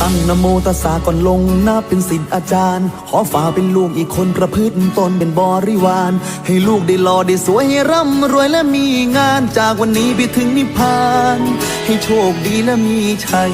ตั้งนโมตัสสะก่อนลงนับเป็นศิษย์อาจารย์ ขอฝาเป็นลูกอีกคนประพฤติตนเป็นบริวาร ให้ลูกได้หล่อได้สวยให้ร่ำรวยและมีงานจากวันนี้ไปถึงนิพพาน ให้โชคดีและมีชัย